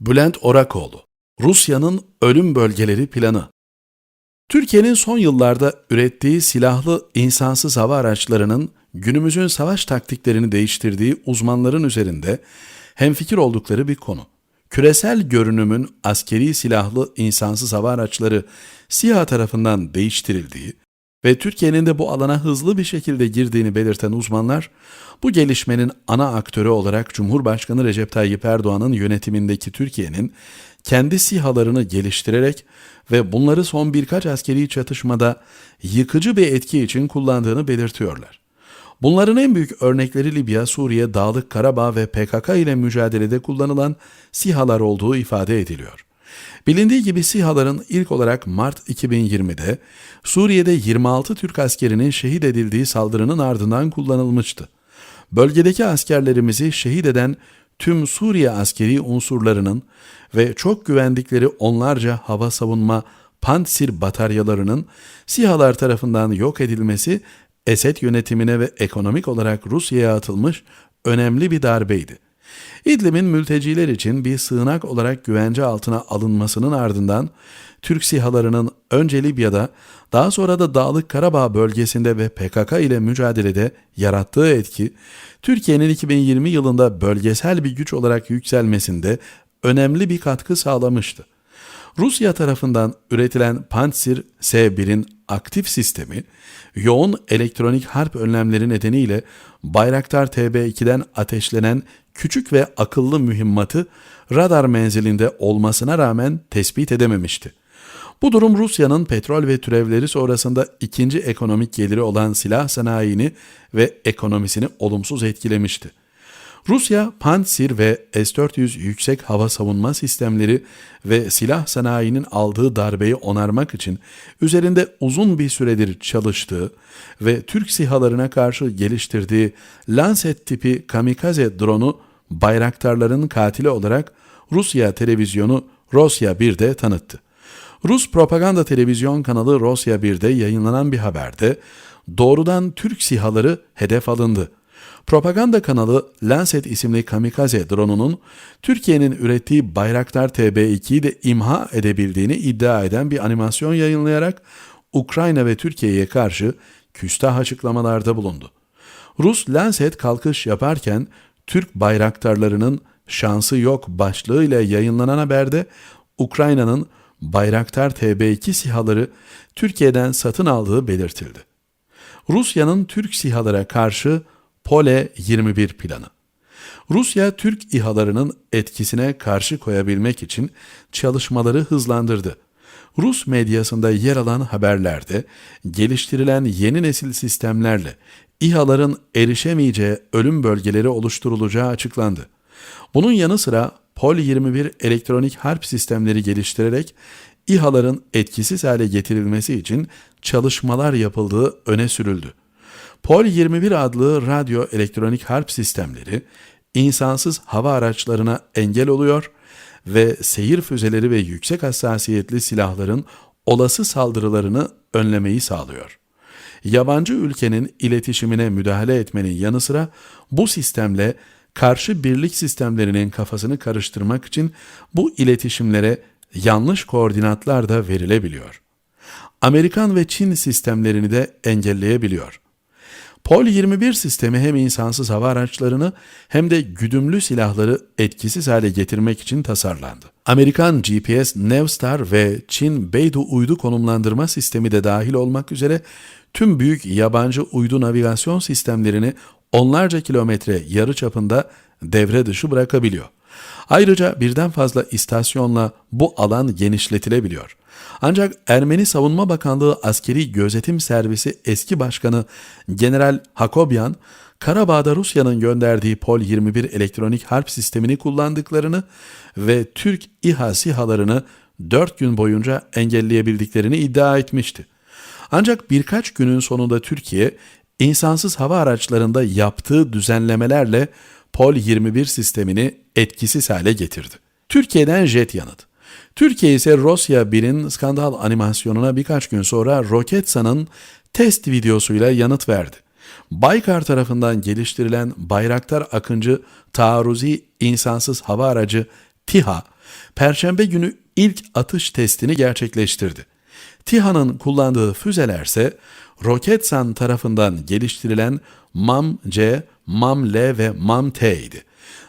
Bülent Orakoğlu Rusya'nın ölüm bölgeleri planı Türkiye'nin son yıllarda ürettiği silahlı insansız hava araçlarının günümüzün savaş taktiklerini değiştirdiği uzmanların üzerinde hemfikir oldukları bir konu. Küresel görünümün askeri silahlı insansız hava araçları SİHA tarafından değiştirildiği ve Türkiye'nin de bu alana hızlı bir şekilde girdiğini belirten uzmanlar, bu gelişmenin ana aktörü olarak Cumhurbaşkanı Recep Tayyip Erdoğan'ın yönetimindeki Türkiye'nin kendi SİHA'larını geliştirerek ve bunları son birkaç askeri çatışmada yıkıcı bir etki için kullandığını belirtiyorlar. Bunların en büyük örnekleri Libya, Suriye, Dağlık Karabağ ve PKK ile mücadelede kullanılan SİHA'lar olduğu ifade ediliyor. Bilindiği gibi SİHA'ların ilk olarak Mart 2020'de Suriye'de 26 Türk askerinin şehit edildiği saldırının ardından kullanılmıştı. Bölgedeki askerlerimizi şehit eden tüm Suriye askeri unsurlarının ve çok güvendikleri onlarca hava savunma Pantsir bataryalarının SİHA'lar tarafından yok edilmesi Esed yönetimine ve ekonomik olarak Rusya'ya atılmış önemli bir darbeydi. İdlib'in mülteciler için bir sığınak olarak güvence altına alınmasının ardından Türk SİHA'larının önce Libya'da daha sonra da Dağlık Karabağ bölgesinde ve PKK ile mücadelede yarattığı etki, Türkiye'nin 2020 yılında bölgesel bir güç olarak yükselmesinde önemli bir katkı sağlamıştı. Rusya tarafından üretilen Pantsir S1'in aktif sistemi, yoğun elektronik harp önlemleri nedeniyle Bayraktar TB2'den ateşlenen küçük ve akıllı mühimmatı radar menzilinde olmasına rağmen tespit edememişti. Bu durum Rusya'nın petrol ve türevleri sonrasında ikinci ekonomik geliri olan silah sanayini ve ekonomisini olumsuz etkilemişti. Rusya, Pantsir ve S-400 yüksek hava savunma sistemleri ve silah sanayinin aldığı darbeyi onarmak için üzerinde uzun bir süredir çalıştığı ve Türk sihalarına karşı geliştirdiği Lancet tipi kamikaze drone'u bayraktarların katili olarak Rusya televizyonu Rosya 1'de tanıttı. Rus propaganda televizyon kanalı Rosya 1'de yayınlanan bir haberde doğrudan Türk sihaları hedef alındı. Propaganda kanalı Lancet isimli kamikaze drone'unun Türkiye'nin ürettiği Bayraktar TB2'yi de imha edebildiğini iddia eden bir animasyon yayınlayarak Ukrayna ve Türkiye'ye karşı küstah açıklamalarda bulundu. Rus Lancet kalkış yaparken Türk bayraktarlarının şansı yok başlığıyla yayınlanan haberde Ukrayna'nın Bayraktar TB2 sihaları Türkiye'den satın aldığı belirtildi. Rusya'nın Türk sihalara karşı Pole 21 planı. Rusya Türk İHA'larının etkisine karşı koyabilmek için çalışmaları hızlandırdı. Rus medyasında yer alan haberlerde geliştirilen yeni nesil sistemlerle İHA'ların erişemeyeceği ölüm bölgeleri oluşturulacağı açıklandı. Bunun yanı sıra Pol-21 elektronik harp sistemleri geliştirerek İHA'ların etkisiz hale getirilmesi için çalışmalar yapıldığı öne sürüldü. Pol-21 adlı radyo elektronik harp sistemleri insansız hava araçlarına engel oluyor ve seyir füzeleri ve yüksek hassasiyetli silahların olası saldırılarını önlemeyi sağlıyor. Yabancı ülkenin iletişimine müdahale etmenin yanı sıra bu sistemle karşı birlik sistemlerinin kafasını karıştırmak için bu iletişimlere yanlış koordinatlar da verilebiliyor. Amerikan ve Çin sistemlerini de engelleyebiliyor. Pol 21 sistemi hem insansız hava araçlarını hem de güdümlü silahları etkisiz hale getirmek için tasarlandı. Amerikan GPS Navstar ve Çin Beidou uydu konumlandırma sistemi de dahil olmak üzere tüm büyük yabancı uydu navigasyon sistemlerini onlarca kilometre yarı çapında devre dışı bırakabiliyor. Ayrıca birden fazla istasyonla bu alan genişletilebiliyor. Ancak Ermeni Savunma Bakanlığı Askeri Gözetim Servisi eski başkanı General Hakobyan, Karabağ'da Rusya'nın gönderdiği Pol 21 elektronik harp sistemini kullandıklarını ve Türk İHA SİHA'larını 4 gün boyunca engelleyebildiklerini iddia etmişti. Ancak birkaç günün sonunda Türkiye, insansız hava araçlarında yaptığı düzenlemelerle Pol 21 sistemini etkisiz hale getirdi. Türkiye'den jet yanıt. Türkiye ise Rosya 1'in skandal animasyonuna birkaç gün sonra Roketsan'ın test videosuyla yanıt verdi. Baykar tarafından geliştirilen Bayraktar Akıncı taarruzi insansız hava aracı TİHA, Perşembe günü ilk atış testini gerçekleştirdi. TİHA'nın kullandığı füzelerse Roketsan tarafından geliştirilen MAM-C, MAM-L ve MAM-T idi.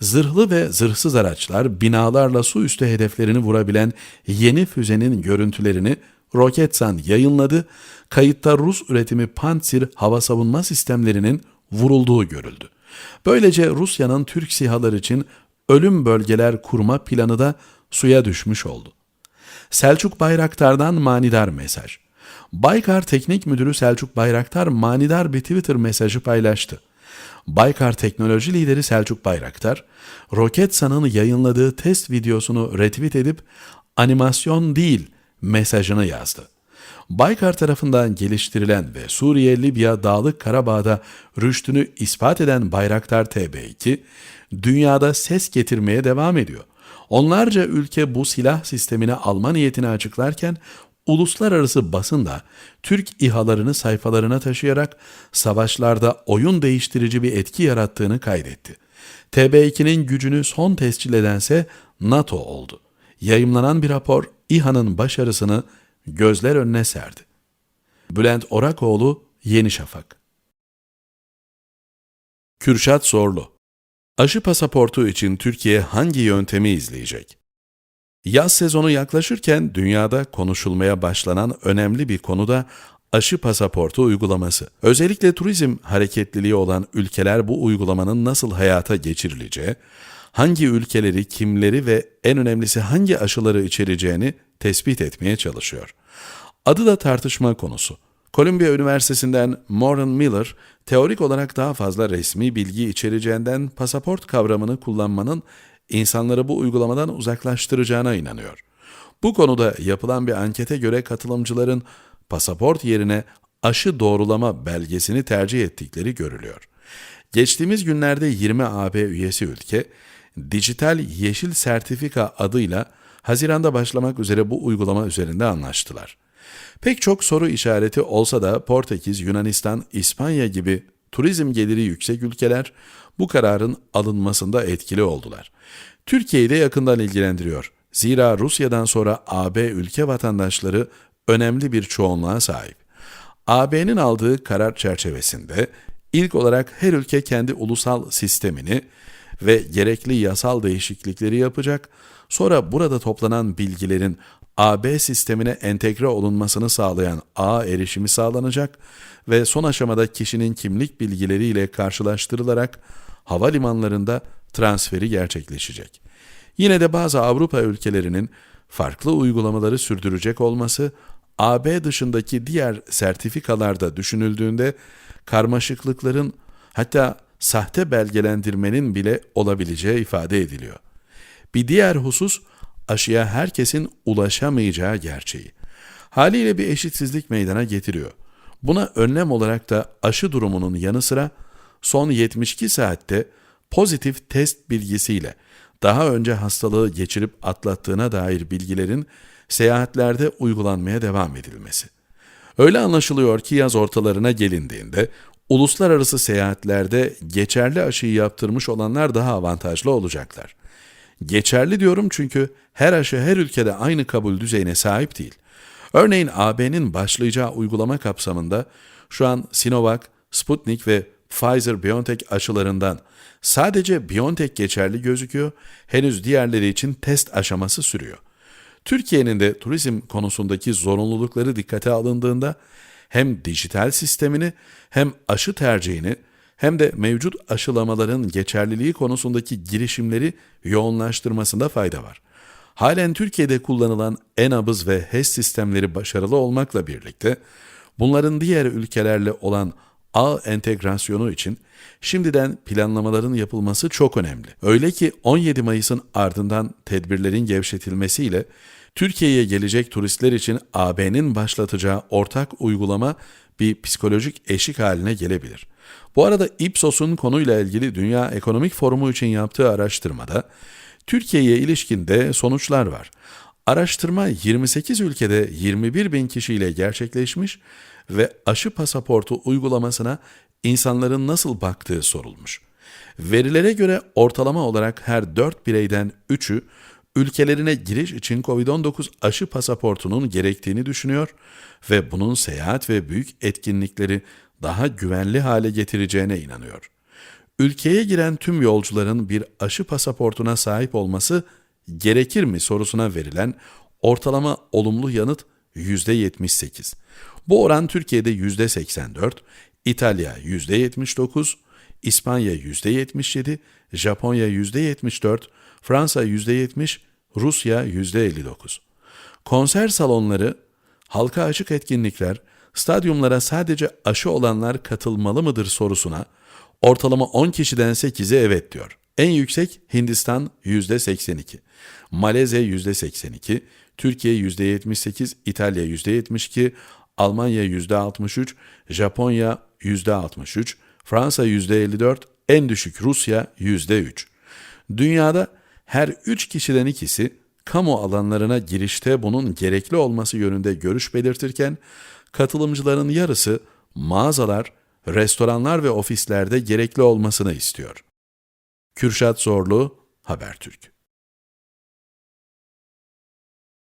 Zırhlı ve zırhsız araçlar binalarla su üstü hedeflerini vurabilen yeni füzenin görüntülerini Roketsan yayınladı. Kayıtta Rus üretimi Pantsir hava savunma sistemlerinin vurulduğu görüldü. Böylece Rusya'nın Türk SİHA'lar için ölüm bölgeler kurma planı da suya düşmüş oldu. Selçuk Bayraktar'dan manidar mesaj. Baykar Teknik Müdürü Selçuk Bayraktar manidar bir Twitter mesajı paylaştı. Baykar Teknoloji Lideri Selçuk Bayraktar, Roketsan'ın yayınladığı test videosunu retweet edip animasyon değil mesajını yazdı. Baykar tarafından geliştirilen ve Suriye, Libya, Dağlık Karabağ'da rüştünü ispat eden Bayraktar TB2, dünyada ses getirmeye devam ediyor. Onlarca ülke bu silah sistemini alma niyetini açıklarken uluslararası basında Türk İHA'larını sayfalarına taşıyarak savaşlarda oyun değiştirici bir etki yarattığını kaydetti. TB2'nin gücünü son tescil edense NATO oldu. Yayımlanan bir rapor İHA'nın başarısını gözler önüne serdi. Bülent Orakoğlu, Yeni Şafak Kürşat Zorlu Aşı pasaportu için Türkiye hangi yöntemi izleyecek? Yaz sezonu yaklaşırken dünyada konuşulmaya başlanan önemli bir konu da aşı pasaportu uygulaması. Özellikle turizm hareketliliği olan ülkeler bu uygulamanın nasıl hayata geçirileceği, hangi ülkeleri, kimleri ve en önemlisi hangi aşıları içereceğini tespit etmeye çalışıyor. Adı da tartışma konusu. Columbia Üniversitesi'nden Moran Miller, teorik olarak daha fazla resmi bilgi içereceğinden pasaport kavramını kullanmanın insanları bu uygulamadan uzaklaştıracağına inanıyor. Bu konuda yapılan bir ankete göre katılımcıların pasaport yerine aşı doğrulama belgesini tercih ettikleri görülüyor. Geçtiğimiz günlerde 20 AB üyesi ülke, Dijital Yeşil Sertifika adıyla Haziran'da başlamak üzere bu uygulama üzerinde anlaştılar. Pek çok soru işareti olsa da Portekiz, Yunanistan, İspanya gibi turizm geliri yüksek ülkeler bu kararın alınmasında etkili oldular. Türkiye'yi de yakından ilgilendiriyor. Zira Rusya'dan sonra AB ülke vatandaşları önemli bir çoğunluğa sahip. AB'nin aldığı karar çerçevesinde ilk olarak her ülke kendi ulusal sistemini ve gerekli yasal değişiklikleri yapacak, sonra burada toplanan bilgilerin AB sistemine entegre olunmasını sağlayan ağ erişimi sağlanacak ve son aşamada kişinin kimlik bilgileriyle karşılaştırılarak havalimanlarında transferi gerçekleşecek. Yine de bazı Avrupa ülkelerinin farklı uygulamaları sürdürecek olması AB dışındaki diğer sertifikalarda düşünüldüğünde karmaşıklıkların hatta sahte belgelendirmenin bile olabileceği ifade ediliyor. Bir diğer husus aşıya herkesin ulaşamayacağı gerçeği. Haliyle bir eşitsizlik meydana getiriyor. Buna önlem olarak da aşı durumunun yanı sıra son 72 saatte pozitif test bilgisiyle daha önce hastalığı geçirip atlattığına dair bilgilerin seyahatlerde uygulanmaya devam edilmesi. Öyle anlaşılıyor ki yaz ortalarına gelindiğinde uluslararası seyahatlerde geçerli aşıyı yaptırmış olanlar daha avantajlı olacaklar. Geçerli diyorum çünkü her aşı her ülkede aynı kabul düzeyine sahip değil. Örneğin AB'nin başlayacağı uygulama kapsamında şu an Sinovac, Sputnik ve Pfizer-BioNTech aşılarından sadece BioNTech geçerli gözüküyor, henüz diğerleri için test aşaması sürüyor. Türkiye'nin de turizm konusundaki zorunlulukları dikkate alındığında hem dijital sistemini hem aşı tercihini hem de mevcut aşılamaların geçerliliği konusundaki girişimleri yoğunlaştırmasında fayda var. Halen Türkiye'de kullanılan e-nabız ve HES sistemleri başarılı olmakla birlikte bunların diğer ülkelerle olan ağ entegrasyonu için şimdiden planlamaların yapılması çok önemli. Öyle ki 17 Mayıs'ın ardından tedbirlerin gevşetilmesiyle Türkiye'ye gelecek turistler için AB'nin başlatacağı ortak uygulama bir psikolojik eşik haline gelebilir. Bu arada Ipsos'un konuyla ilgili Dünya Ekonomik Forumu için yaptığı araştırmada Türkiye'ye ilişkin de sonuçlar var. Araştırma 28 ülkede 21 bin kişiyle gerçekleşmiş ve aşı pasaportu uygulamasına insanların nasıl baktığı sorulmuş. Verilere göre ortalama olarak her 4 bireyden 3'ü ülkelerine giriş için COVID-19 aşı pasaportunun gerektiğini düşünüyor ve bunun seyahat ve büyük etkinlikleri daha güvenli hale getireceğine inanıyor. Ülkeye giren tüm yolcuların bir aşı pasaportuna sahip olması gerekir mi sorusuna verilen ortalama olumlu yanıt %78. Bu oran Türkiye'de %84, İtalya %79, İspanya %77, Japonya %74, Fransa %70, Rusya %59. Konser salonları, halka açık etkinlikler, stadyumlara sadece aşı olanlar katılmalı mıdır sorusuna ortalama 10 kişiden 8'i evet diyor. En yüksek Hindistan %82, Malezya %82, Türkiye %78, İtalya %72, Almanya %63, Japonya %63, Fransa %54, en düşük Rusya %3. Dünyada her 3 kişiden ikisi kamu alanlarına girişte bunun gerekli olması yönünde görüş belirtirken katılımcıların yarısı mağazalar, restoranlar ve ofislerde gerekli olmasını istiyor. Kürşat Zorlu, Habertürk